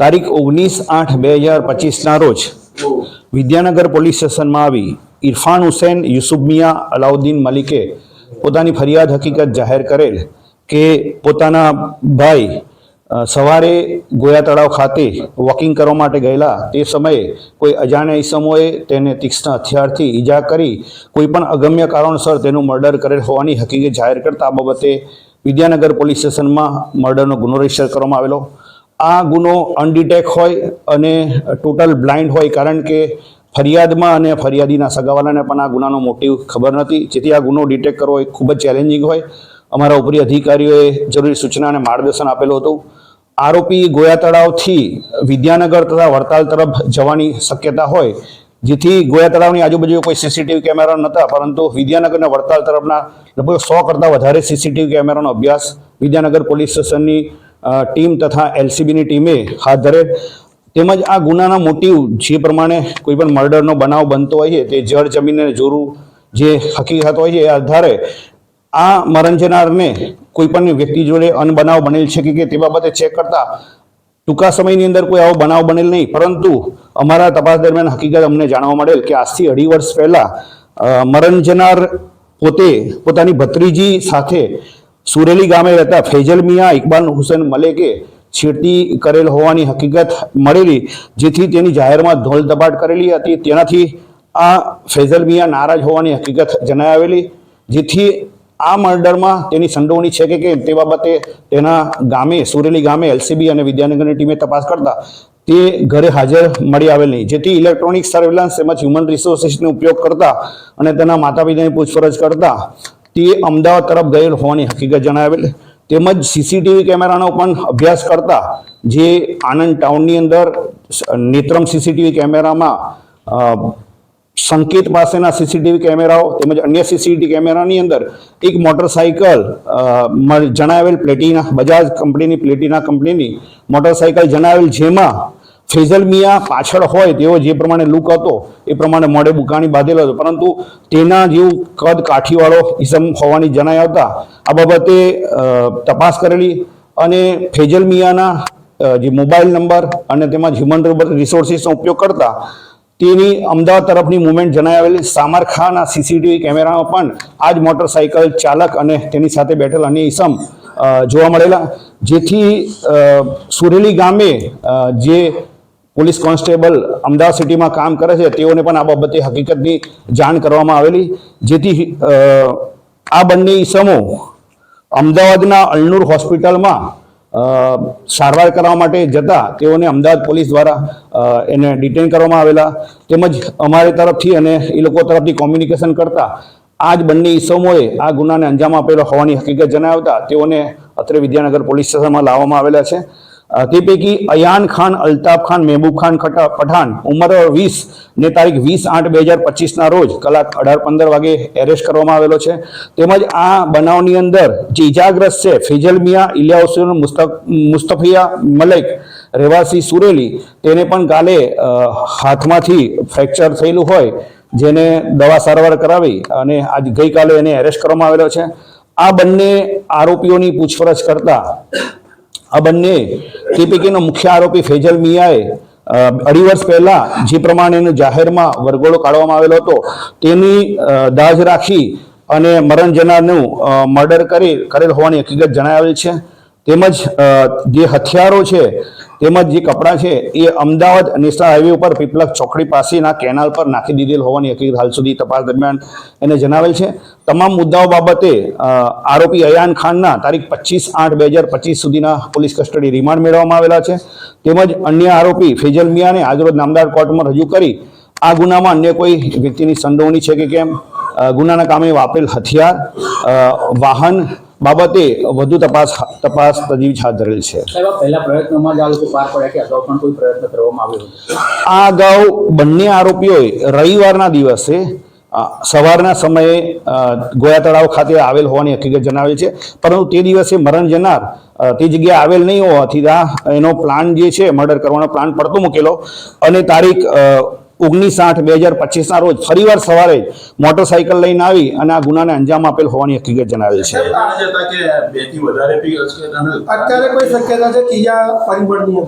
તારીખ ઓગણીસ આઠ બે હજાર પચીસના રોજ વિદ્યાનગર પોલીસ સ્ટેશનમાં આવી ઇરફાન હુસેન, યુસુફ મિયા, અલાઉદ્દીન મલિકે પોતાની ફરિયાદ હકીકત જાહેર કરેલ કે પોતાના ભાઈ સવારે ગોયા તળાવ ખાતે વોકિંગ કરવા માટે ગયેલા. તે સમયે કોઈ અજાણ્યા ઈસમોએ તેને તીક્ષ્ણ હથિયારથી ઈજા કરી કોઈ પણ અગમ્ય કારણસર તેનું મર્ડર કરેલ હોવાની હકીકત જાહેર કરતા આ બાબતે વિદ્યાનગર પોલીસ સ્ટેશનમાં મર્ડરનો ગુનો રજિસ્ટર કરવામાં આવેલો. આ ગુનો અનડિટેક હોય અને ટોટલ બ્લાઇન્ડ હોય કારણ કે ફરિયાદમાં અને ફરિયાદીના સગાવાલાને પણ આ ગુનાનો મોટિવ ખબર નથી. જેથી આ ગુનો ડિટેક્ટ કરવો એ ખૂબ જ ચેલેન્જિંગ હોય. અમારા ઉપરી અધિકારીઓએ જરૂરી સૂચના અને માર્ગદર્શન આપેલું હતું. આરોપી ગોયા તળાવથી વિદ્યાનગર તથા વડતાલ તરફ જવાની શક્યતા હોય જેથી ગોયા તળાવની આજુબાજુ કોઈ સીસીટીવી કેમેરા નહોતા, પરંતુ વિદ્યાનગરના વડતાલ તરફના લગભગ સો કરતાં વધારે સીસીટીવી કેમેરાનો અભ્યાસ વિદ્યાનગર પોલીસ સ્ટેશનની ટીમ તથા એલસીબીની ટીમે હાથ ધરે. તેમજ આ ગુનાના મોટિવ જે પ્રમાણે કોઈ પણ મર્ડરનો બનાવ બનતો હોય છે તે જળ જમીનને જોરું જે હકીકત હોય છે, એ આધારે આ મરણજનારને કોઈ પણ વ્યક્તિ જોડે અનબનાવ બનેલ છે કે કે તે બાબતે ચેક કરતા ટૂંકા સમયની અંદર કોઈ આવો બનાવ બનેલ નહીં. પરંતુ અમારા તપાસ દરમિયાન હકીકત અમને જાણવા મળેલ કે આજથી અઢી વર્ષ પહેલા મરણ જનાર પોતે પોતાની ભત્રીજી સાથે સુરેલી ગામે રહેતા ફૈજલ મિયા ઇકબાલ હુસેન મલેકે છેડતી કરેલ હોવાની હકીકત મળેલી, જેથી તેની જાહેરમાં ધોલ કરેલી હતી. તેનાથી આ ફૈઝલ મિયા નારાજ હોવાની હકીકત જણાવેલી, જેથી આ મર્ડરમાં તેની સંડોવણી છે કે કેમ તે બાબતે તેના ગામે, સુરેલી ગામે એલસીબી અને વિદ્યાનગરની ટીમે તપાસ કરતા તે ઘરે હાજર મળી આવેલ નહીં. જેથી ઇલેક્ટ્રોનિક સર્વેલન્સ તેમજ હ્યુમન રિસોર્સિસનો ઉપયોગ કરતા અને તેના માતા પિતાની પૂછપરછ કરતા તે અમદાવાદ તરફ ગયેલ હોવાની હકીકત જણાવેલ. તેમજ સીસીટીવી કેમેરાનો પણ અભ્યાસ કરતા જે આનંદ ટાઉનની અંદર નેત્રમ સીસીટીવી કેમેરામાં સંકેત પાસેના સીસીટીવી કેમેરાઓ તેમજ અન્ય સીસીટીવી કેમેરાની અંદર એક મોટરસાઇકલ જણાવેલ પ્લેટિના, બજાજ કંપનીની પ્લેટિના કંપનીની મોટરસાઇકલ જણાવેલ જેમાં ફૈઝલ મિયા પાછળ હોય તેવો જે પ્રમાણે લુક હતો, એ પ્રમાણે મોઢે બુકાણી બાંધેલો હતો. પરંતુ તેના જેવું કદ કાઠીવાળો ઇસમ હોવાની જણાઈ આવતા આ બાબતે તપાસ કરેલી અને ફૈઝલ મિયાના જે મોબાઈલ નંબર અને તેમાં હ્યુમન રિસોર્સિસનો ઉપયોગ કરતા તેની અમદાવાદ તરફની મુવમેન્ટ જણાઈ આવેલી સામરખાના સીસીટીવી કેમેરામાં પણ આ જ મોટરસાઇકલ ચાલક અને તેની સાથે બેઠેલ અન્ય ઈસમ જોવા મળેલા. જેથી સુરેલી ગામે જે પોલીસ કોન્સ્ટેબલ અમદાવાદ સિટીમાં કામ કરે છે, તેઓને પણ આ બાબતે હકીકતની જાણ કરવામાં આવેલી. જેથી આ બંને ઈસમો અમદાવાદના અલનૂર હોસ્પિટલમાં સારવાર કરવા માટે જતા તેઓને અમદાવાદ પોલીસ દ્વારા એને ડિટેન કરવામાં આવેલા. તેમજ અમારી તરફથી અને એ લોકો તરફથી કોમ્યુનિકેશન કરતા આ જ બંને ઈસમોએ આ ગુનાને અંજામ આપેલો હોવાની હકીકત જણાવતા તેઓને અત્રે વિદ્યાનગર પોલીસ સ્ટેશનમાં લાવવામાં આવેલા છે. તે પૈકી અયાન ખાન, અલ્તાફ ખાન, મહેબૂબ ખાન પઠાણ ઉંમર વીસ ને તારીખ વીસ આઠ બે હજાર પચીસના રોજ કલાક અઢાર પંદર વાગે એરેસ્ટ કરવામાં આવેલો છે. તેમજ આ બનાવની અંદર જે ઇજાગ્રસ્ત છે ફેજલ મિયા, ઇલિયા હુસેન મુસ્તફિયા મલેક, રહેવાસી સુરેલી તેને પણ કાલે હાથમાંથી ફ્રેક્ચર થયેલું હોય જેને દવા સારવાર કરાવી અને આજ ગઈકાલે એને એરેસ્ટ કરવામાં આવેલો છે. આ બંને આરોપીઓની પૂછપરછ કરતા આ બંને તે પૈકીનો મુખ્ય આરોપી ફેજલ મિયાએ અઢી વર્ષ પહેલાં જે પ્રમાણે એનો જાહેરમાં વરઘોડો કાઢવામાં આવેલો હતો, તેની દાજ રાખી અને મરણ જનારનું મર્ડર કરી કરેલ હોવાની હકીકત જણાવેલ છે. તેમજ જે હથિયારો છે, તેમજ જે કપડાં છે, એ અમદાવાદ નેશનલ હાઈવે ઉપર પીપલક ચોકડી પાસેના કેનાલ પર નાખી દીધેલ હોવાની હકીકત હાલ સુધી તપાસ દરમિયાન એને જણાવેલ છે. તમામ મુદ્દાઓ બાબતે આરોપી અયાન ખાનના તારીખ પચીસ આઠ બે હજાર પચીસ સુધીના પોલીસ કસ્ટડી રિમાન્ડ મેળવવામાં આવેલા છે. તેમજ અન્ય આરોપી ફેજલ મિયાને આજરોજ નામદાર કોર્ટમાં રજૂ કરી આ ગુનામાં અન્ય કોઈ વ્યક્તિની સંડોવણી છે કે કેમ? ગુનાના કામે વાપરેલ હથિયાર વાહન બાબતે વધુ તપાસ તપાસ તજવીજ હાથ ધરેલ છે. આ અગાઉ કોઈ પ્રયત્ન કરવામાં આવ્યો હતો? આ અગાઉ બંને આરોપીઓએ રવિવારના દિવસે સવારના સમયે ગોયા તળાવ ખાતે આવેલ હોવાની હકીકત જણાવે છે. પરંતુ તે દિવસે મરણ જનાર તે જગ્યાએ આવેલ નહીં હોવાથી એનો પ્લાન જે છે મર્ડર કરવાનો પ્લાન પડતો મૂકેલો. અને તારીખ ઓગણીસ આઠ બે હજાર પચીસના રોજ ફરીવાર સવારે મોટરસાઇકલ લઈને આવી અને આ ગુનાને અંજામ આપેલ હોવાની હકીકત જણાવેલ છે. અત્યારે કોઈ શક્યતા ત્રીજા પરિબળની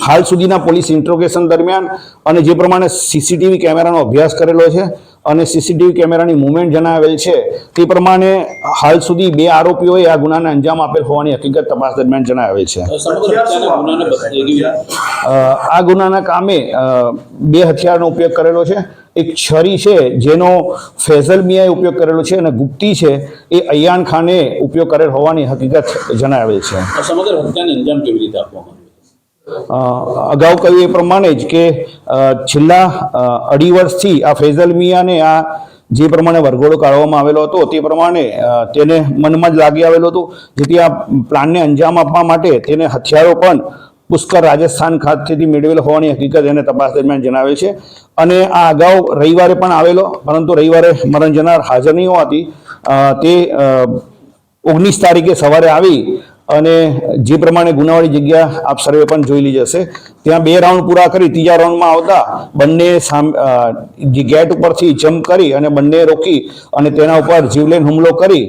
હાલ સુધીના પોલીસ ઇન્ટ્રોગેશન દરમિયાન અને જે પ્રમાણે સીસીટીવી કેમેરાનો અભ્યાસ કરેલો છે અને સીસીટીવી કેમેરાની મુવમેન્ટ જણાવેલ છે. તે પ્રમાણે હાલ સુધી બે આરોપીઓએ આ ગુનાને અંજામ આપેલ હોવાની હકીકત તપાસ દરમિયાન જણાવેલ છે. આ ગુનાના કામે બે હથિયારનો ઉપયોગ કરેલો છે. એક છરી છે જેનો ફેઝલ મિયાએ ઉપયોગ કરેલો છે અને ગુપ્તી છે એ અયાન ખાને ઉપયોગ કરેલ હોવાની હકીકત જણાવેલ છે. સમગ્ર હત્યાને અંજામ કેવી રીતે આપવામાં અગાઉ કહ્યું એ પ્રમાણે જ કે છેલ્લા અઢી વર્ષથી આ ફૈઝલ મિયાને આ જે પ્રમાણે વરઘોડો કાઢવામાં આવેલો હતો તે પ્રમાણે તેને મનમાં જ લાગી આવેલું હતું. જેથી આ પ્લાનને અંજામ આપવા માટે તેને હથિયારો પણ પુષ્કર રાજસ્થાન ખાતેથી મેળવેલ હોવાની હકીકત એને તપાસ દરમિયાન જણાવેલ છે. અને આ અગાઉ રવિવારે પણ આવેલો, પરંતુ રવિવારે મરણ જનાર હાજર નહીં હોવાથી તે ઓગણીસ તારીખે સવારે આવી અને જે પ્રમાણે ગુનાવાળી જગ્યા આપ સર્વે પણ જોઈ લીધી હશે. ત્યાં બે રાઉન્ડ પૂરા કરી, ત્રીજા રાઉન્ડમાં આવતા બંને જે ગેટ ઉપરથી જમ્પ કરી અને બંને રોકી અને તેના ઉપર જીવલેન હુમલો કરી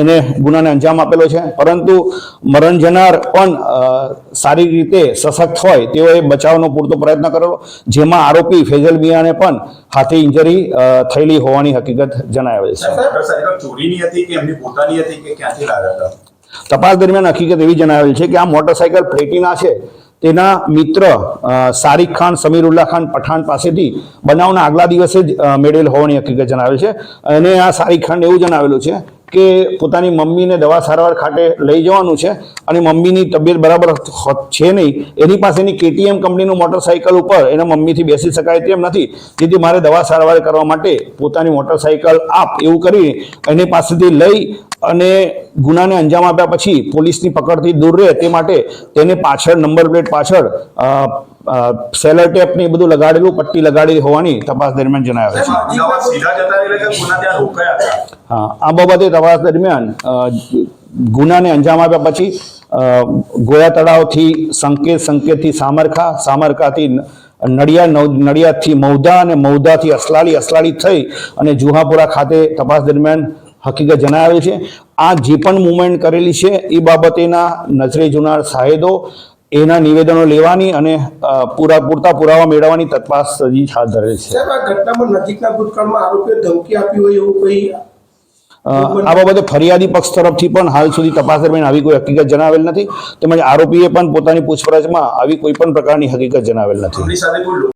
એને ગુનાને અંજામ આપેલો છે. પરંતુ મરણ જનાર પણ સારી રીતે સશક્ત હોય તેઓએ બચાવનો પૂરતો પ્રયત્ન કરેલો, જેમાં આરોપી ફેઝલ મિયાને પણ હાથી ઇન્જરી થયેલી હોવાની હકીકત જણાવે છે. તપાસ દરમિયાન હકીકત એવી જણાવેલ છે કે આ મોટરસાયકલ પ્લેટિના છે. તેના મિત્ર સારિક ખાન, સમીરુલ્લા ખાન પઠાણ પાસેથી બનાવના આગલા દિવસે જ મેળવેલ હોવાની હકીકત જણાવેલ છે. અને આ સારિક ખાન એવું જણાવેલું છે કે પોતાની મમ્મીને દવા સારવાર ખાતે લઈ જવાનું છે અને મમ્મીની તબિયત બરાબર છે નહીં. એની પાસેની કેટીએમ કંપનીનું મોટરસાયકલ ઉપર એના મમ્મીથી બેસી શકાય તેમ નથી. જેથી મારે દવા સારવાર કરવા માટે પોતાની મોટરસાયકલ આપ એવું કરી એની પાસેથી લઈ અને ગુનાને અંજામ આપ્યા પછી પોલીસની પકડથી દૂર રહે તે માટે તેને પાછળ નંબર પ્લેટ પાછળ સેલર ટેપ ને બધું લગાડેલું પટ્ટી લગાડેલી હોવાની તપાસ દરમિયાન જણાવે છે. હા આ બાબતે તપાસ દરમિયાન ગુનાને અંજામ આપ્યા પછી ગોયા તળાવથી સંકેત સંકેતથી સામરખા સામરખાથી નડિયા નડિયાદથી મૌધા અને મૌધાથી અસલાળી અસલાળી થઈ અને જુહાપુરા ખાતે તપાસ દરમિયાન હકીકત જણાવે છે આ જે પણ મુવમેન્ટ કરેલી છે એ બાબતેના નજરે જોનાર સાહેદો એના નિવેદનો લેવાની અને પૂરા પૂરતા પુરાવા મેળવવાની તપાસ સજી હાથ ધરે છે. આ ઘટનામાં નજીકના ભૂતકાળમાં આરોપીએ ધમકી આપી હોય એવું કોઈ આ બાબતે ફરિયાદી પક્ષ તરફથી પણ હાલ સુધી તપાસ દરમિયાન આવી કોઈ હકીકત જણાવેલ નથી. તેમજ આરોપીએ પણ પોતાની પૂછપરછમાં આવી કોઈ પણ પ્રકારની હકીકત જણાવેલ નથી.